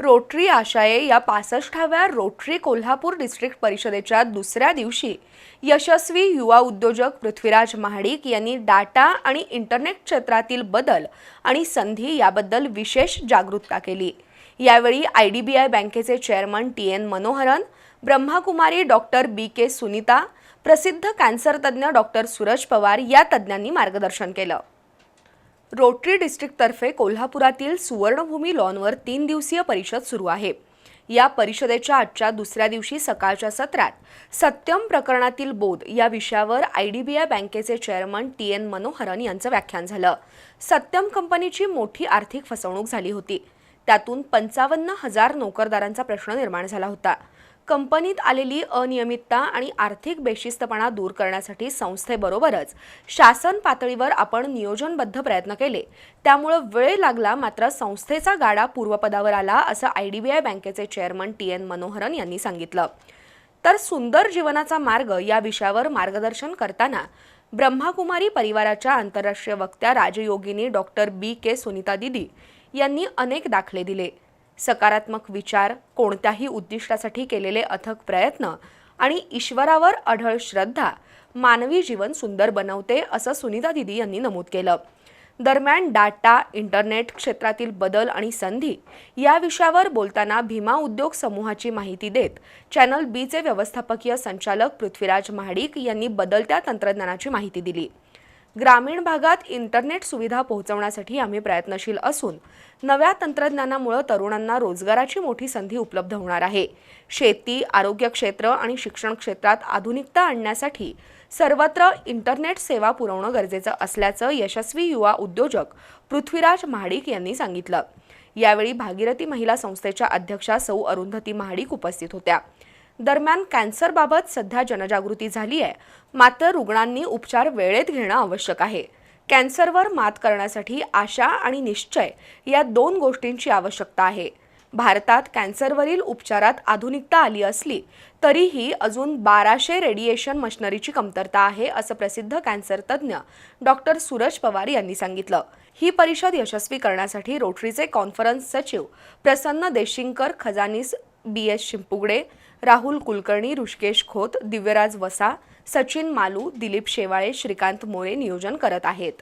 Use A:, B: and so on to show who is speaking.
A: Rotary आशाये या पासष्टाव्या rotary Kolhapur district परिषदेच्या दुसऱ्या दिवशी यशस्वी युवा उद्योजक पृथ्वीराज महाडिक यांनी डाटा आणि इंटरनेट क्षेत्रातील बदल आणि संधी याबद्दल विशेष जागरूकता केली. यावेळी आय डी बी आय बँकेचे chairman T N Manoharan Brahmakumari doctor B K Sunita प्रसिद्ध कॅन्सर तज्ज्ञ डॉक्टर सूरज पवार या तज्ज्ञांनी मार्गदर्शन केलं. रोटरी डिस्ट्रिक्टतर्फे कोल्हापुरातील सुवर्णभूमी लॉनवर तीन दिवसीय परिषद सुरू आहे. या परिषदेच्या आजच्या दुसऱ्या दिवशी सकाळच्या सत्रात सत्यम प्रकरणातील बोध या विषयावर आय डी बी आय बँकेचे चेअरमन टी एन मनोहरन यांचं व्याख्यान झालं. सत्यम कंपनीची मोठी आर्थिक फसवणूक झाली होती. त्यातून पंचावन्न हजार नोकरदारांचा प्रश्न निर्माण झाला होता. कंपनीत आलेली अनियमितता आणि आर्थिक बेशिस्तपणा दूर करण्यासाठी संस्थेबरोबरच शासन पातळीवर आपण नियोजनबद्ध प्रयत्न केले. त्यामुळं वेळ लागला मात्र संस्थेचा गाडा पूर्वपदावर आला असं आय डी बी आय बँकेचे चेअरमन टी एन मनोहरन यांनी सांगितलं. तर सुंदर जीवनाचा मार्ग या विषयावर मार्गदर्शन करताना ब्रह्माकुमारी परिवाराच्या आंतरराष्ट्रीय वक्त्या राजयोगिनी डॉक्टर बी के सुनीता दिदी यांनी अनेक दाखले दिले. सकारात्मक विचार कोणत्याही उद्दिष्टासाठी केलेले अथक प्रयत्न आणि ईश्वरावर अढळ श्रद्धा मानवी जीवन सुंदर बनवते असं सुनीता दिदी यांनी नमूद केलं. दरम्यान डाटा इंटरनेट क्षेत्रातील बदल आणि संधी या विषयावर बोलताना भीमा उद्योग समूहाची माहिती देत चॅनल बीचे व्यवस्थापकीय संचालक पृथ्वीराज महाडिक यांनी बदलत्या तंत्रज्ञानाची माहिती दिली. ग्रामीण भागात इंटरनेट सुविधा पोहोचवण्यासाठी आम्ही प्रयत्नशील असून नव्या तंत्रज्ञानामुळे तरुणांना रोजगाराची मोठी संधी उपलब्ध होणार आहे. शेती आरोग्य क्षेत्र आणि शिक्षण क्षेत्रात आधुनिकता आणण्यासाठी सर्वत्र इंटरनेट सेवा पुरवणं गरजेचं असल्याचं यशस्वी युवा उद्योजक पृथ्वीराज महाडिक यांनी सांगितलं. यावेळी भागीरथी महिला संस्थेच्या अध्यक्षा सौ अरुंधती महाडिक उपस्थित होत्या. दरम्यान कॅन्सरबाबत सध्या जनजागृती झाली आहे. मात्र रुग्णांनी उपचार वेळेत घेणं आवश्यक आहे. कॅन्सरवर मात करण्यासाठी आशा आणि निश्चय या दोन गोष्टींची आवश्यकता आहे. भारतात कॅन्सरवरील उपचारात आधुनिकता आली असली तरीही अजून बाराशे रेडिएशन मशनरीची कमतरता आहे असं प्रसिद्ध कॅन्सर तज्ज्ञ डॉक्टर सूरज पवार यांनी सांगितलं. ही परिषद यशस्वी करण्यासाठी रोटरीचे कॉन्फरन्स सचिव प्रसन्न देशिंकर खजानीस बी एस शिंपुगडे राहुल कुलकर्णी ऋषिकेश खोत दिव्यराज वसा सचिन मालू दिलीप शेवाळे श्रीकांत मोरे नियोजन करत आहेत.